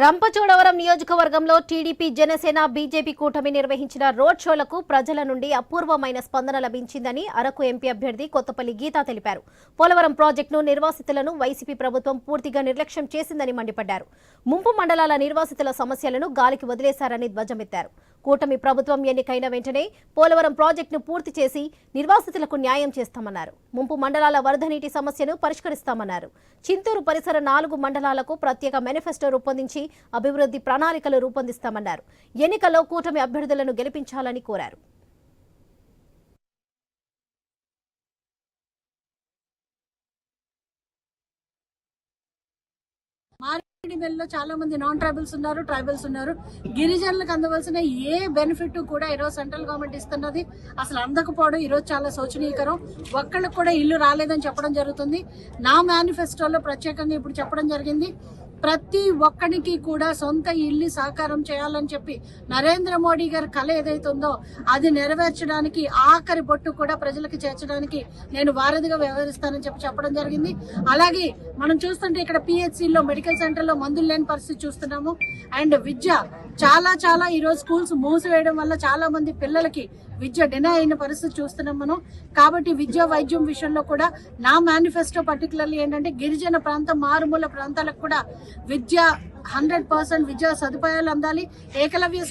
రంపచోడవరం నియోజకవర్గంలో TDP Janasena BJP కూటమి నిర్వహించిన రోడ్ షోలకు ప్రజల నుండి అపూర్వమైన స్పందన లభించిందని అరకు ఎంపీ అభ్యర్థి కొత్తపల్లి గీత తెలిపారు. పోలవరం ప్రాజెక్టును నిర్వాసితులను వైసీపీ ప్రభుత్వం పూర్తిగా నిర్లక్ష్యం చేసిందని మండిపడ్డారు. ముంపు మండలాల నిర్వాసితుల సమస్యలను గాలికి వదిలేశారని ధ్వజమెత్తారు. కూటమి ప్రభుత్వం ఎన్నికైన వెంటనే పోలవరం ప్రాజెక్టును పూర్తి చేసి నిర్వాసితులకు న్యాయం చేస్తామన్నారు. ముంపు మండలాల వరద నీటి సమస్యను పరిష్కరిస్తామన్నారు. చింతూరు పరిసర నాలుగు మండలాలకు ప్రత్యేక మేనిఫెస్టో రూపొందించి అభివృద్ధి ప్రణాళికలు రూపొందిస్తామన్నారు. ఎన్నికల్లో కూటమి అభ్యర్థులను గెలిపించాలని కోరారు. మారేడుమిల్లిలో చాలా మంది నాన్ ట్రైబల్స్ ఉన్నారు ట్రైబల్స్ ఉన్నారు. గిరిజనులకు అందవలసిన ఏ బెనిఫిట్ కూడా ఈరోజు సెంట్రల్ గవర్నమెంట్ ఇస్తున్నది. అసలు అందకపోవడం ఈరోజు చాలా శోచనీయకరం ఒక్కళ్ళకి కూడా ఇల్లు రాలేదని చెప్పడం జరుగుతుంది. నా మేనిఫెస్టోలో ప్రత్యేకంగా ఇప్పుడు చెప్పడం జరిగింది. ప్రతి ఒక్కడికి కూడా సొంత ఇల్లు సాకారం చేయాలని చెప్పి నరేంద్ర మోడీ గారి కళ ఏదైతే ఉందో అది నెరవేర్చడానికి ఆఖరి బొట్టు కూడా ప్రజలకు చేర్చడానికి నేను వారధిగా వ్యవహరిస్తానని చెప్పి చెప్పడం జరిగింది. అలాగే మనం చూస్తుంటే ఇక్కడ పిహెచ్సిలో మెడికల్ సెంటర్లో మందులు లేని పరిస్థితి చూస్తున్నాము. అండ్ విద్య చాలా చాలా ఈరోజు స్కూల్స్ మూసివేయడం వల్ల చాలా మంది పిల్లలకి విద్య డినై అయిన పరిస్థితి చూస్తున్నాం మనం. కాబట్టి విద్య వైద్యం విషయంలో కూడా నా మేనిఫెస్టో పర్టికులర్లీ ఏంటంటే గిరిజన ప్రాంతం మారుమూల ప్రాంతాలకు కూడా విద్య హండ్రెడ్ పర్సెంట్ విద్యా సదుపాయాలు అందాలి. ఏకలవ్య